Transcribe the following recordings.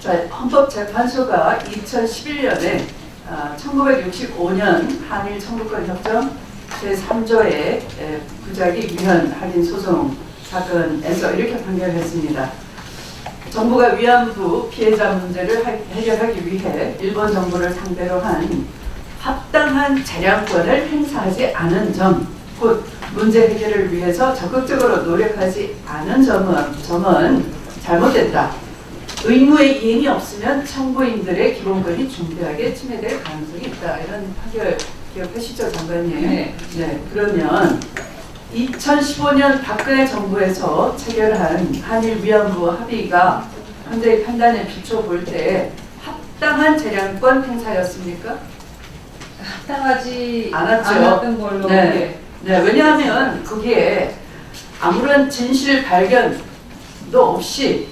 자, 헌법재판소가 2011년에 1965년 한일 청구권 협정 제3조의 부작위 위헌 할인 소송 사건에서 이렇게 판결했습니다. 정부가 위안부 피해자 문제를 해- 해결하기 위해 일본 정부를 상대로 한 합당한 재량권을 행사하지 않은 점, 곧 문제 해결을 위해서 적극적으로 노력하지 않은 점은, 점은 잘못됐다. 의무의 이행이 없으면 청구인들의 기본권이 중대하게 침해될 가능성이 있다. 이런 판결 기억하시죠, 장관님? 네. 네, 그러면 2015년 박근혜 정부에서 체결한 한일 위안부 합의가 현재의 판단에 비춰 볼 때 합당한 재량권 행사였습니까? 합당하지 않았죠. 않았던 걸로 네. 네, 왜냐하면 거기에 아무런 진실 발견도 없이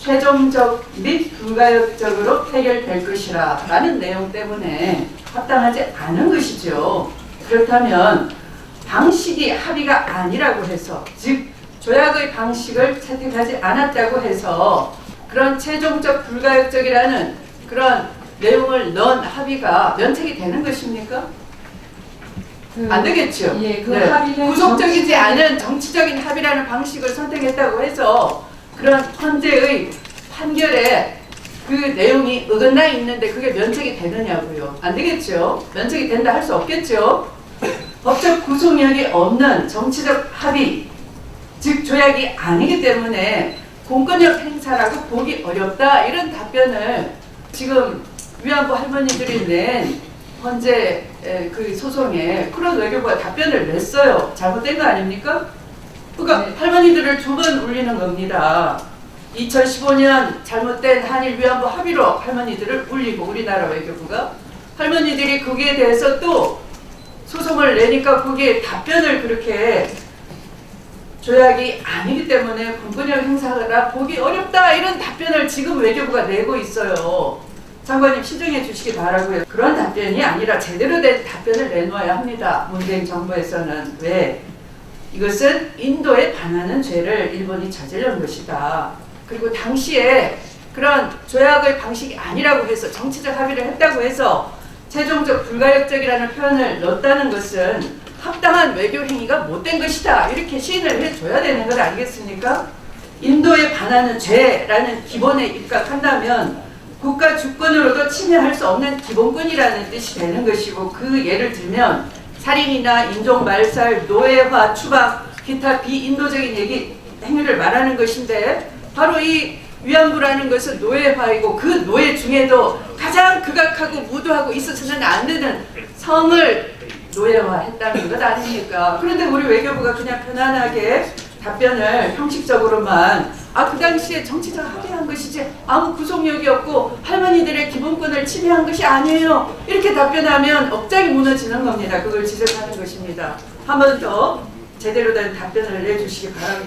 최종적 및 불가역적으로 해결될 것이라 라는 내용 때문에 합당하지 않은 것이죠. 그렇다면 방식이 합의가 아니라고 해서 즉 조약의 방식을 채택하지 않았다고 해서 그런 최종적 불가역적이라는 그런 내용을 넣은 합의가 면책이 되는 것입니까? 그, 안 되겠죠. 예, 그 네. 합의는 구속적이지 정치- 않은 정치적인 합의라는 방식을 선택했다고 해서 그런 헌재의 판결에 그 내용이 어긋나 있는데 그게 면책이 되느냐고요. 안 되겠죠. 면책이 된다 할 수 없겠죠. 법적 구속력이 없는 정치적 합의, 즉 조약이 아니기 때문에 공권력 행사라고 보기 어렵다 이런 답변을 지금 위안부 할머니들이 낸 헌재 에, 그 소송에 그런 외교부가 답변을 냈어요. 잘못된 거 아닙니까? 그러니까 네. 할머니들을 두 번 울리는 겁니다. 2015년 잘못된 한일 위안부 합의로 할머니들을 울리고 우리나라 외교부가 할머니들이 거기에 대해서 또 소송을 내니까 거기에 답변을 그렇게 조약이 아니기 때문에 공권력 행사라 보기 어렵다 이런 답변을 지금 외교부가 내고 있어요. 장관님 시정해 주시기 바라고요. 그런 답변이 아니라 제대로 된 답변을 내놓아야 합니다. 문재인 정부에서는 왜 이것은 인도에 반하는 죄를 일본이 저지른 것이다. 그리고 당시에 그런 조약의 방식이 아니라고 해서 정치적 합의를 했다고 해서 최종적 불가역적이라는 표현을 넣었다는 것은 합당한 외교 행위가 못된 것이다. 이렇게 시인을 해줘야 되는 것 아니겠습니까? 인도에 반하는 죄라는 기본에 입각한다면 국가 주권으로도 침해할 수 없는 기본권이라는 뜻이 되는 것이고 그 예를 들면 살인이나 인종 말살, 노예화, 추방, 기타 비인도적인 얘기 행위를 말하는 것인데 바로 이 위안부라는 것은 노예화이고 그 노예 중에도 가장 극악하고 무도하고 있어서는 안 되는 성을 노예화했다는 것 아닙니까? 그런데 우리 외교부가 그냥 편안하게 답변을 형식적으로만 아 그 당시에 정치적 합의한 것이지 아무 구속력이 없고 할머니들의 기본권을 침해한 것이 아니에요. 이렇게 답변하면 억장이 무너지는 겁니다. 그걸 지적하는 것입니다. 한 번 더 제대로 된 답변을 내주시기 바랍니다